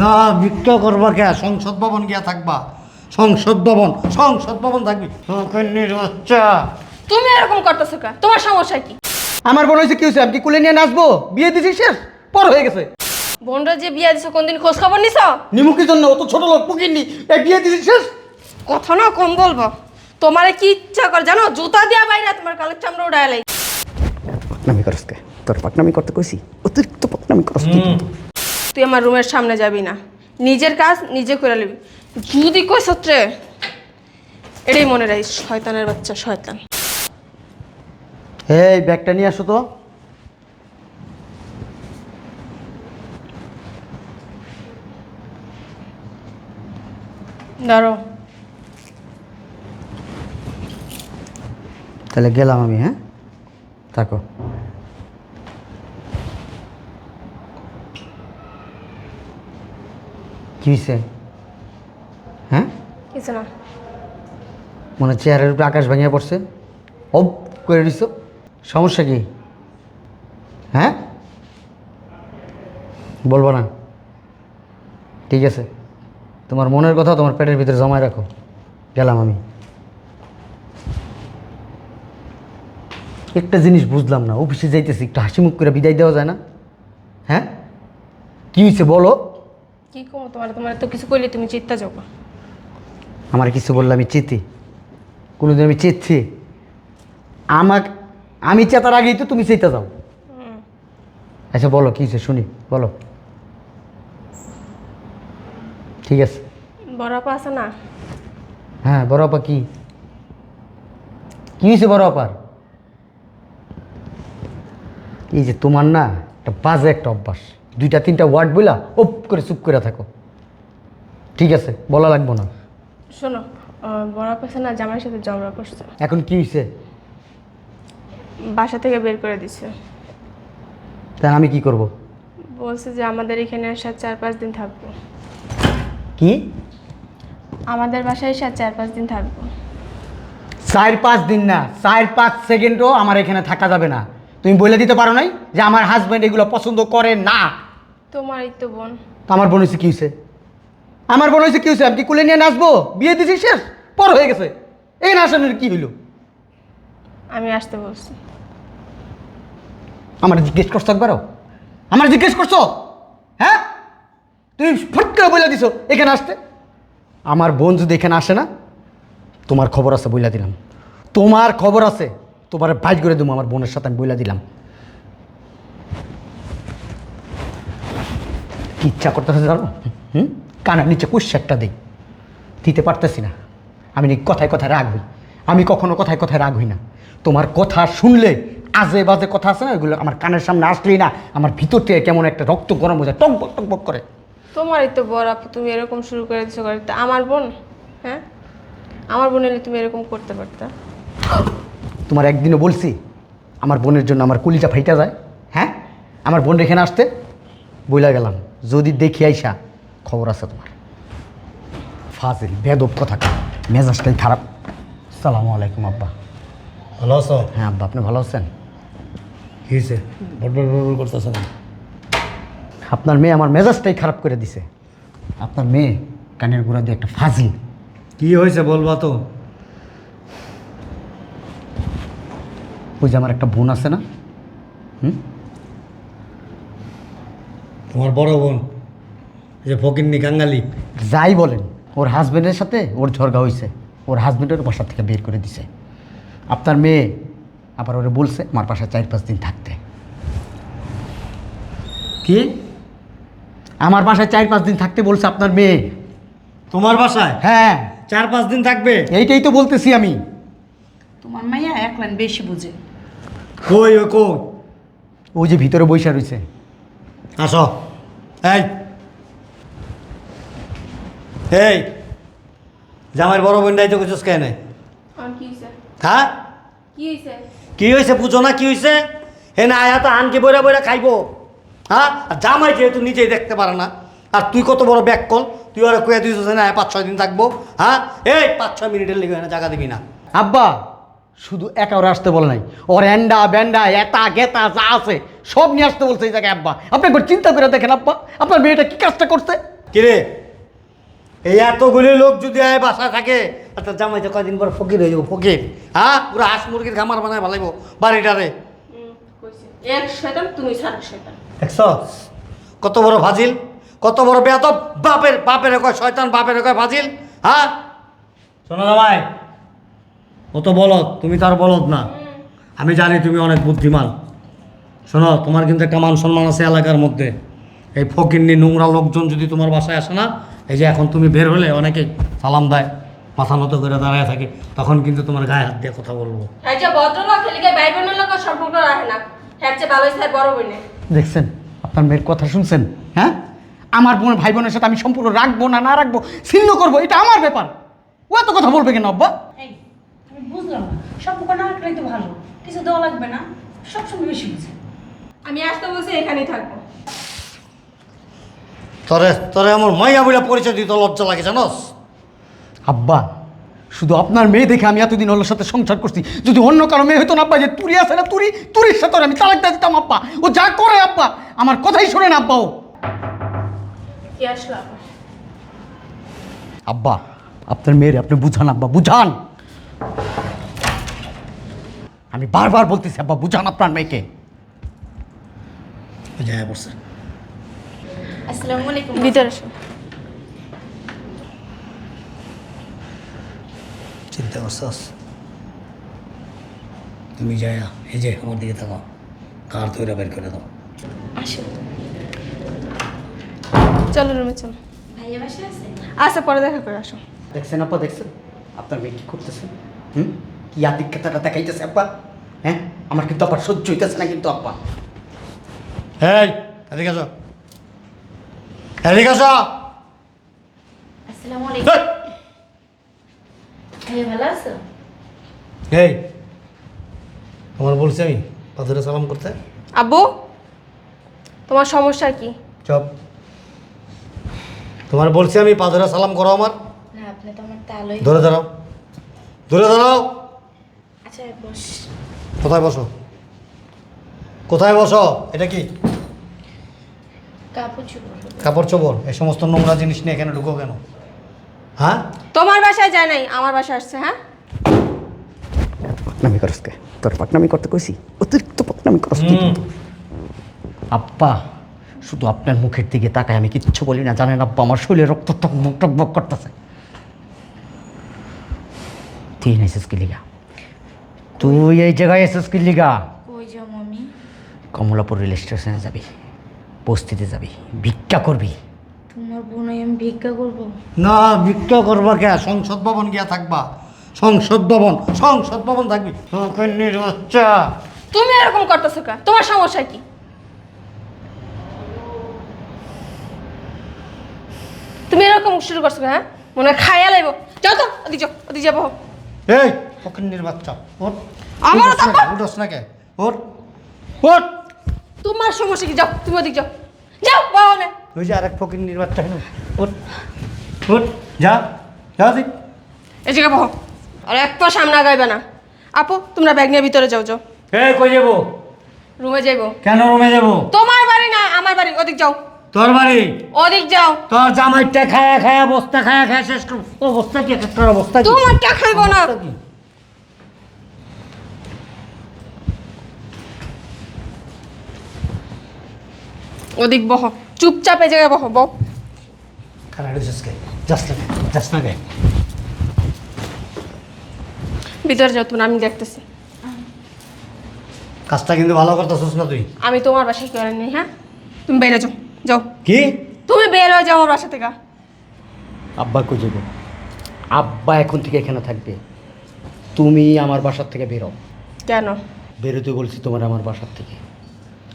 না ভিক্ষা করবা কে? সংসদ ভবন গিয়া থাকবা। সংসদ ভবন সংসদ ভবন থাকবি। বাচ্চা তুমি এরকম করতেছো কা? তোমার সমস্যা কি? আমার বোন হয়েছে কি হয়েছে? আমি কি কুলে নিয়ে নাচবো? বিয়ে দিছি শেষ? পর হয়ে গেছে। বোনরা যে বিয়ে দিছো কোনদিন খোঁজ খবর নিছ? নিমুখের জন্য অত ছোট লোক পুকিনি এই বিয়ে দিছি শেষ? কথা না কম বলব। তোমারে কি ইচ্ছা করে জানো? জুতা দিয়া বাইরে তোমার কালের চামড়া উড়ায় লাই পাকনামি করস কে? তোর পাকনামি করতে কইছি? অতিরিক্ত পাকনামি করস তুই আমার রুমের সামনে যাবি না। নিজের কাজ নিজে করে নিবি। যদি কই সত্রে এটাই মনে রাখিস শয়তানের বাচ্চা শয়তান। এই ব্যাগটা নিয়ে আসো তো। দাঁড়ো তাহলে গেলাম আমি হ্যাঁ? থাকো। কি হয়েছে হ্যাঁ? কিছু না মনে হয় চেয়ারের উপরে আকাশ ভাঙিয়ে পড়ছে। অব করে দিছ। সমস্যা কি? হ্যাঁ? বলব না। ঠিক আছে। তোমার মনের কথা তোমার পেটের ভিতরে জমায় রাখো। গেলাম আমি। একটা জিনিস বুঝলাম না। অফিসে যাইতেছি একটু হাসি মুখ করে বিদায় দেওয়া যায় না? হ্যাঁ? কি হয়েছে বলো? কি কমো তোমার? তোমার তো কিছু কইলে তুমি চিত্তা যাব আমার কিছু বললে আমি চেতি কোনোদিন আমি চেয়েছি আমাকে আমি চেতার আগেই তো তুমি চেতে যাও। আচ্ছা বলো কী শুনি বলো। ঠিক আছে। বড় আপা আছে না? হ্যাঁ বড় আপা কি? কী হয়েছে বড় আপার? এই যে তোমার না একটা বাজে একটা অভ্যাস। দুইটা তিনটা ওয়ার্ড বইলা ওপ করে চুপ করে থাকো। ঠিক আছে বলা লাগবো না। শোনো বড় আছে না জামাইয়ের সাথে ঝগড়া করছে। এখন কি হয়েছে বাসা থেকে বের করে দিছে। তা আমি কি করব? বলছে যে আমাদের এখানে আসা চার পাঁচ দিন থাকব। কি? আমাদের বাসায় এসে চার পাঁচ দিন থাকব। চার পাঁচ দিন না চার পাঁচ সেকেন্ডও আমার এখানে থাকা যাবে না। তুমি বলে দিতে পারো নাই যে আমার হাজব্যান্ড এগুলো পছন্দ করে না। তোমারই তো বোন। আমার বোন হয়েছে কী হয়েছে? আমার বোন হয়েছে কী হয়েছে? আমি কি কুলে নিয়ে নাচবো? বিয়ে দিছি শেষ। পর হয়ে গেছে। এই না আসানোর কী হইল? আমি আসতে বলছি। আমার জিজ্ঞেস করছ একবারও? আমার জিজ্ঞেস করছ? হ্যাঁ? তুমি ফট করে বলে দিছো এখানে আসতে। আমার বোন যদি এখানে আসে না তোমার খবর আছে বইলা দিলাম। তোমার খবর আছে তোমার বাইট করে দেবো আমার বোনের সাথে আমি বইলা দিলাম। কি ইচ্ছা করতেছে জানো? হুম? কানের নিচে কুশ্চারটা দিই। দিতে পারতেছি না। আমি নি কথায় কথায় রাগ হই। আমি কখনো কথায় কথায় রাগ হই না। তোমার কথা শুনলে আজে বাজে কথা আছে না এগুলো আমার কানের সামনে আসলেই না। আমার ভিতর থেকে কেমন একটা রক্ত গরম হয়ে যায় টকবক টকবক করে। তোমারই তো বড় আপু তুমি এরকম শুরু করে দিছো করতে আমার বোন? হ্যাঁ? আমার বোন এলে তুমি এরকম করতে পারতা। তোমার একদিনও বলছি আমার বোনের জন্য আমার কুলিটা ফাইটা যায়। হ্যাঁ? আমার বোন এখানে আসতে বইলা গেলাম। যদি দেখি আইসা খবর আছে তোমার। ফাজিল বেদব কথা মেজাজটাই খারাপ। সালামু আলাইকুম আব্বা। ভালো আছো? হ্যাঁ আব্বা আপনি ভালো আছেন? কি হয়েছে বটবট বটবট করতেছ না আপনার মেয়ে আমার মেজাজটাই খারাপ করে দিছে। আপনার মেয়ে কানের গোড়া দিয়ে একটা ফাজিল। কি হয়েছে বলবা তো? ওই যে আমার একটা বোন আছে না? হুম? তোমার বড় বোন যে ফকিন্নি কাঙ্গালি। যাই বলেন ওর হাজব্যান্ডের সাথে ওর ঝরগা হয়েছে ওর হাজব্যান্ডের বাসা থেকে বের করে দিছে। আপনার মেয়ে আবার ওরে বলছে আমার বাসায় চার পাঁচ দিন থাকতে। কি? আমার বাসায় চার পাঁচ দিন থাকতে বলছে আপনার মেয়ে। তোমার বাসায়? হ্যাঁ। চার পাঁচ দিন থাকবে? এইটাই তো বলতেছি আমি। তোমার মাইয়া এক লাইন বেশি বুঝে। কই ও কই? ওই যে ভিতরে বৈশা রয়েছে আসো। এই। এই জামাইয়ের বড় বোন করছিস কেন? আর কি হয়েছে হ্যাঁ? কি হয়েছে কি হয়েছে বুঝো না কি হয়েছে হে না আয়া তো আনকে বইরা বইরা খাইবো। হ্যাঁ? আর জামাই যেহেতু নিজেই দেখতে পারে না আর তুই কত বড় ব্যাক কল তুই ওরা কুয়ে দিয়েছিস না আয়া পাঁচ ছয় দিন থাকব। হ্যাঁ? এই পাঁচ ছয় মিনিটের লেগে না জায়গা দিবি না। আব্বা শুধু একা ওরা আসতে বলে নাই। ওর এন্ডা ব্যান্ডা এতা গেতা যা আছে সব নিয়ে আসতে বলছে এই জায়গায় আব্বা। আপনি একবার চিন্তা করে দেখেন আব্বা আপনার মেয়েটা কি কাজটা করছে? কিরে? এই এতগুলি লোক যদি আয় বাসায় থাকে আচ্ছা জামাইতে কয়দিন পর ফকির হয়ে যাব ফকির। হ্যাঁ? পুরো হাঁস মুরগির খামার বানায় ভালাইবো বাড়িটারে। এক শয়তান তুমি দেখছ কত বড় ফাজিল কত বড় বেয়াদব বাপের বাপের কয় শয়তান বাপের কয় ফাজিল হ্যাঁ? শোনো জামাই ও তো বলদ তুমি তার বলদ না। আমি জানি তুমি অনেক বুদ্ধিমান। শোনো তোমার কিন্তু একটা মান সম্মান আছে এলাকার মধ্যে। এই ফকিন্নি নোংরা লোকজন যদি তোমার বাসায় আসে না এই যে এখন তুমি বের হলে অনেকে সালাম দেয় মাথা নত করে দাঁড়ায় থাকে তখন কিন্তু তোমার গায়ে হাত দিয়ে কথা বলব। এই যে ভদ্রলোক এলিকে ভাই বোনের লোক সম্পর্ক রাখে না। হ্যাঁ চেয়ে ভালো স্যার বড় বোনে দেখছেন আপনার মেয়ের কথা শুনছেন? হ্যাঁ? আমার বোন ভাই বোনের সাথে আমি সম্পূর্ণ রাখব না না রাখব ছিন্ন করব এটা আমার ব্যাপার। ও এত কথা বলবে কেন আব্বা? বুঝলাম না। সম্পর্ক না রাখলেই তো ভালো? কিছু দেওয়া লাগবে না? সবসময় বেশি বুঝে। আমি আসতে বলছি এখানেই থাকব। তরে তরে আমার মাইয়া বলে পরিচয় দিতে লজ্জা লাগে জানোস? আব্বা শুধু আপনার মেয়ে দেখে আমি এতদিন ওর সাথে সংসার করছি। যদি অন্য কারও মেয়ে হতো না আব্বা যে তুরি আছে না তুরি তুরির সাথে আমি তালাক দিয়ে দিতাম আব্বা। ও যা করে আব্বা আমার কথাই শোনেন আব্বা ও? আব্বা আপনার মেয়ের আপনি বুঝান আব্বা বুঝান। আমি বারবার বলতেছি আব্বা বুঝান আপনার মেয়েকে। যায় বসে আসসালামু আলাইকুম। ভিতরে চিন্তা করছস তুমি যায় এই যে আমার দিকে থাকো কার তৈরি বের করে দাও। চলো রুমে চলো। ভাইয়া বাসায় আছে? আচ্ছা পরে দেখা করে আসো দেখছেন আব্বা দেখছেন? আপনার মেয়ে কি করতেছে? হুম? কি আদিক্ষেতাটা দেখাইতেছে আব্বা। হ্যাঁ? আমার কিন্তু আবার সহ্য হইতেছে না কিন্তু আব্বা। এই এদিকে আসো। এদিকে আসো। আসসালামু আলাইকুম। ভাইয়া ভালো আছো? এই। তোমার বলছি আমি পাথরে সালাম করতে। আব্বু তোমার সমস্যা কি? চপ। তোমার বলছি আমি পাথরে সালাম করো আমার। না আপনি তো আমার তালই ধরে দাঁড়াও। ধরে দাঁড়াও। কোথায় বসো কোথায় বসো? এটা কি? কাপড় চোপড় কাপড় এই সমস্ত নোংরা জিনিস নিয়ে এখানে ঢুকো কেন? হ্যাঁ? তোমার বাসায় যায় নাই আমার বাসায় আসছে হ্যাঁ? পাকনামি করস কে? তোর পাকনামি করতে কইছি? অতিরিক্ত পাকনামি করস আব্বা শুধু আপনার মুখের দিকে তাকায় আমি কিচ্ছু বলি না জানেন আব্বা আমার শরীরে রক্ত টকবক টকবক করতেছে। তুই এসেছিস কি লিগা? তুই এই জায়গায় এসেছিস কি লিগা? কই যাও মামি? কমলাপুর রেল স্টেশনে যাবি বস্তিতে যাবি ভিক্ষা করবি। তোমার বোন আমি ভিক্ষা করব? না ভিক্ষা করবা কে? সংসদ ভবন গিয়া থাকবা। সংসদ ভবন সংসদ ভবন থাকবি। ফকিন্নির বাচ্চা তুমি এরকম করতেছো কা? তোমার সমস্যা কি? তুমি এরকম শুরু করছ কা, হ্যাঁ? মনে হয় খাইয়া লাইব। যাও তো ওদিক যাও ওদিক যাব। এই ফকিন্নির বাচ্চা ওর আমারও উঠোস না। কে? ওর ওর তোমার সমস্যা কি? যাও তুমি ওদিক যাও। যাও বাবা ওই যে আরেক ফকিন্নির বাচ্চা হেন ওর ওর যা যা দিক এই জায়গায় বহো। আর এক পা সামনে আগাইবে না। আপু তোমরা ব্যাগ নিয়ে ভিতরে যাও যাও। এই কই যাব? রুমে যাইবো। কেন রুমে যাব? তোমার বাড়ি না আমার বাড়ি। ওদিক যাও। তোর বাড়ি? ওদিক যাও। তোর জামাইটা খায়া খায়া বস্তা খায়া খায়া শেষ কর অবস্থা কি? একটা অবস্থা কি? তোমারটা খাইবো না। ওদিক বহ চুপচাপ এই জায়গায় বহ বহ। খারাপ হয়েছিস কে যাস না কে? যাস না কে ভিতরে যাও তুমি আমি দেখতেছি। কাজটা কিন্তু ভালো করতেছিস না তুই? আমি তোমার বাসায় কেউ নেই হ্যাঁ? তুমি বেরো যাও যাও। কি? তুমি বেরো যাও আমার বাসা থেকে। আব্বা কই যাব? আব্বা এখন থেকে এখানে থাকবে। তুমি আমার বাসার থেকে বেরো কেন? বেরোতে বলছি তোমার আমার বাসার থেকে।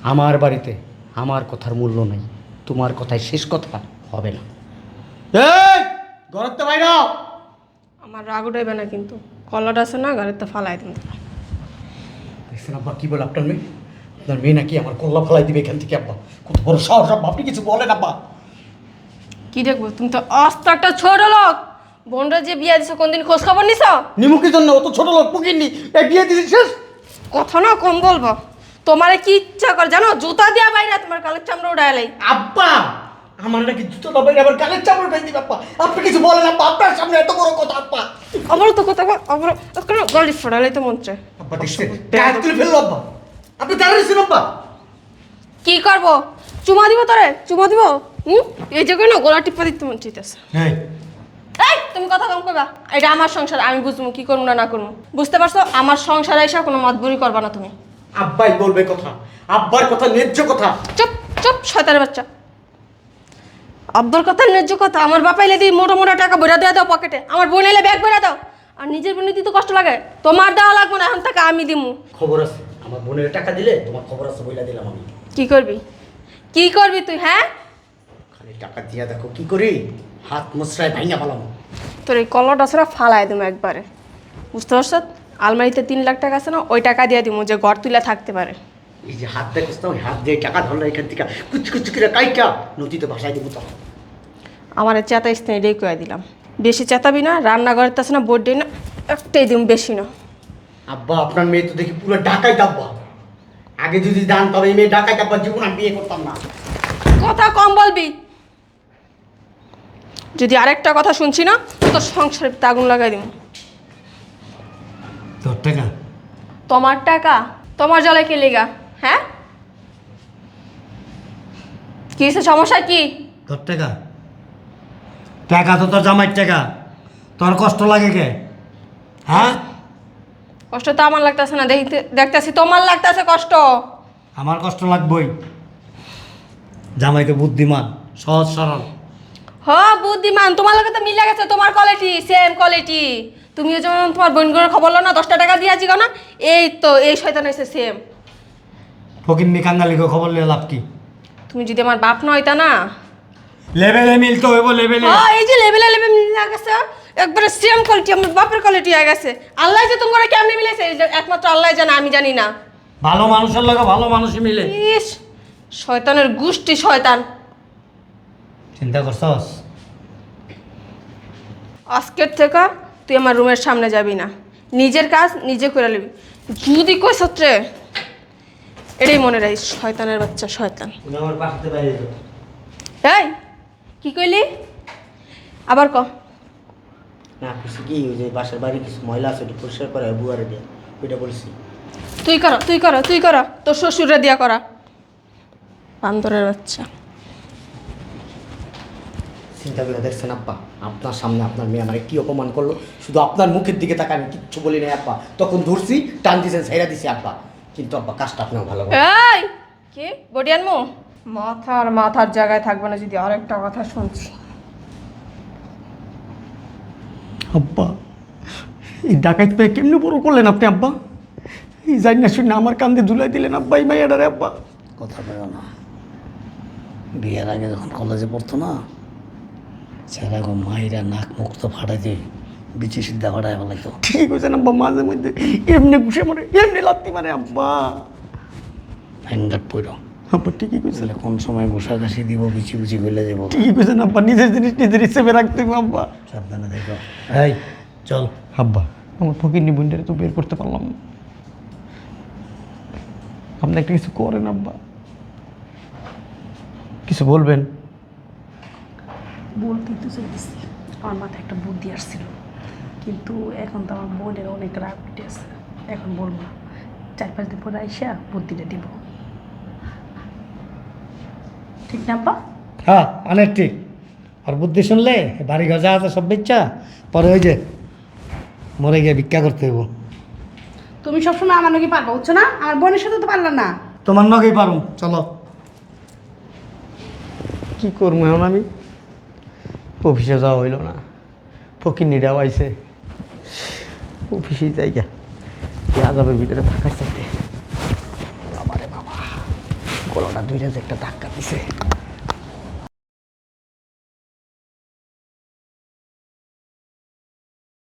আমার বাড়িতে। আমার কথার মূল্য নাই। তোমার কথায় শেষ কথা হবে না। এই ঘরতে বাইর আমার রাগ উঠাইবে না কিন্তু। কলার আছে না ঘরের তো ফালাই তুমি দেখছেন আব্বা কি বলে আপনার মেয়ে? আপনার মেয়ে নাকি আমার কল্লা ফেলাই দিবে এখান থেকে আব্বা। কত বড় সাহস আব্বা। আপনি কিছু বলেন আব্বা। কি দেখব? তুমি তো অস্ত একটা ছোট লোক। বোনরা যে বিয়ে দিছো কোনদিন খোঁজ খবর নিছ? নিমুখের জন্য অত ছোট লোক পুকিননি এই বিয়ে শেষ। কথা না কম বলব। তোমারে কি ইচ্ছা করে জানো? জুতা দিয়া বাইরে তোমার কালের চামড়া উড়াইলাই আব্বা আমার নাকি জুতো দাবাই আবার গালের চাপড় বেঁধে দিবে আব্বা। আপনি কিছু বলেন আব্বা আপনার সামনে এত বড় কথা আব্বা। আবার তো কথা বল আবার গলি ফোড়ালে তো মন চায়। আব্বা দেখছেন? গায়ে তুলে ফেলল আব্বা। আপনি দাঁড়িয়েছেন আব্বা। কি করব? চুমা দিব তোরে? চুমা দিব? হুম? এই যে না গলা টিপা দিতে মন চাইতেছে। এই তুমি কথা কম করবা এটা আমার সংসার আমি বুঝব কি করব না না করব। বুঝতে পারছ? আমার সংসারে এসে কোনো মতবুরি করবা না তুমি। আব্বাই বলবে কথা আব্বার কথা ন্যায্য কথা। চুপ চুপ শয়তানের বাচ্চা। আব্বার কথা ন্যায্য কথা আমার বাপা এলে দিই মোটা মোটা টাকা ভরে দেওয়া দাও পকেটে। আমার বোন এলে ব্যাগ ভরে দাও। আর নিজের বোনে দিতে কষ্ট লাগে? তোমার দেওয়া লাগবে না এখন টাকা আমি দিমু। খবর আছে আমার বোনের টাকা দিলে তোমার খবর আছে বইলা দিলাম আমি। কি করবি? কি করবি তুই হ্যাঁ? খালি টাকা দিয়া দেখো কি করি হাত মুসরায় ভাইয়া পালাম। তোর এই কলটা ছাড়া ফালাই দেবো একবারে। বুঝতে পারছ? আলমারিতে তিন লাখ টাকা আছে না ওই টাকা দিয়ে দিব যে ঘর তুলে থাকতে পারে। এই যে হাত দেখছ না ওই হাত দিয়ে টাকা ধরলো এখান থেকে কুচি কুচি করে কাইটা নদীতে ভাসাই দিব তখন আমার চেতা স্থানে এটাই করে দিলাম। বেশি চেতাবি না রান্নাঘরের তাছে না বোর্ডে না একটাই দিম বেশি না। আব্বা আপনার মেয়ে তো দেখি পুরো ডাকাই ডাব্বা আগে যদি দান তবে এই মেয়ে ডাকাই ডাব্বার জীবন আমি বিয়ে করতাম না। কথা কম বলবি। যদি আরেকটা কথা শুনছি না তো সংসারে আগুন লাগাই দিব তোর টাকা? তোমার টাকা? তোমার জলে কে লেগা? হ্যাঁ? কি সমস্যা কি? তোর টাকা? টাকা তো তোর জামাইয়ের টাকা। তোর কষ্ট লাগে কে? হ্যাঁ? কষ্ট তো আমার লাগতেছে না। দেখতে দেখতেছি তোমার লাগতেছে কষ্ট। আমার কষ্ট লাগবই। জামাই তো বুদ্ধিমান সহজ সরল। হ বুদ্ধিমান। তোমার লগে তো মিলে গেছে। তোমার কোয়ালিটি সেম কোয়ালিটি তুমিও যেমন তোমার বোনগুলোর খবর লো না দশটা টাকা দিয়েছি না? এই তো এই শয়তান হয়েছে সেম ফকিন্নি কাঙ্গালিকে খবর নিয়ে লাভ কি? তুমি যদি আমার বাপ না হইতা না? লেভেলে মিলতে হইব লেভেলে। হ্যাঁ এই যে লেভেলে লেভেল মিলে গেছে একবারে সেম কোয়ালিটি আমার বাপের কোয়ালিটি হয়ে গেছে। আল্লাহ যে তোমার কেমনে মিলেছে একমাত্র আল্লাহ জানে আমি জানি না। ভালো মানুষের লগে ভালো মানুষই মিলে। ইস শয়তানের গোষ্ঠী শয়তান। চিন্তা করছস? আজকের থেকে তুই আমার রুমের সামনে যাবি না। নিজের কাজ নিজে করে নিবি। যদি কই সত্রে এটাই মনে রাখিস শয়তানের বাচ্চা শয়তান। এই কি কইলি? আবার ক। না কিছু কি যে বাসার বাড়ি কিছু ময়লা আছে ওটা পরিষ্কার করে বুয়ারে দিয়ে ওইটা বলছি। তুই কর তুই কর তুই কর তোর শ্বশুরে দিয়া করা। বান্দরের বাচ্চা। চিন্তা করে দেখছেন আব্বা আপনার সামনে আপনার মেয়ে আমাকে কি অপমান করল? শুধু আপনার মুখের দিকে তাকে আমি কিচ্ছু বলি নাই আব্বা। তখন ধরছি টান দিয়েছেন ছেড়া দিছি আব্বা। কিন্তু আব্বা কাজটা আপনার ভালো এই কি? বডি আনমু? মাথার মাথার জায়গায় থাকবে না যদি আরেকটা কথা শুনছি। আব্বা এই ডাকাইত পেয়ে কেমনি বড় করলেন আপনি আব্বা? এই জানি না শুনে আমার কান্দে ধুলাই দিলেন আব্বা এই মাইয়াডারে আব্বা। কথা বলো না। বিয়ের আগে যখন কলেজে পড়তো না সেরকম মায়েরা নাক মুখ তো ফাটাই দিয়ে বিচি সিদ্ধা ফাটাই ফেলাইতো ঠিক হয়েছেন আব্বা মাঝে মধ্যে এমনি ঘুষে মারে এমনি লাত্তি মারে আব্বা। হ্যান্ডার পইরো। আব্বা ঠিকই তাহলে কোন সময় ঘুষা ঘাসি দিব বিচি বিচি গলে দেবো ঠিকই কইছেন আব্বা নিজের জিনিস নিজের হিসেবে রাখতে হবে আব্বা। সাবধানে দেখো। এই চল। আব্বা আমার ফকির নিবন্ধের তো বের করতে পারলাম না। আপনি একটা কিছু করেন আব্বা। কিছু বলবেন? বলতেই তো চাইতেছি। আমার মাথায় একটা বুদ্ধি আসছিল। কিন্তু এখন তো আমার বোনের অনেক রাগ উঠে আছে। এখন বলব না চার পাঁচ দিন পরে আইসা বুদ্ধিটা দিব। ঠিক না আব্বা? হ্যাঁ অনেক ঠিক। আর বুদ্ধি শুনলে বাড়ি ঘর যা আছে সব বেচ্চা পরে ওই যে মরে গিয়ে ভিক্ষা করতে হইব। তুমি সবসময় আমার নাকি পারবা বুঝছ না? আমার বোনের সাথে তো পারলা না। তোমার নগেই পারুম চলো। কি করব এখন আমি? অফিসে যাওয়া হইল না। ফকির নিরাও আইছে। অফিসে যাই গা আজাবের ভিতরে থাকার চাইতে। বাবারে বাবা, গলাটা দুইটা যে একটা ধাক্কা দিছে।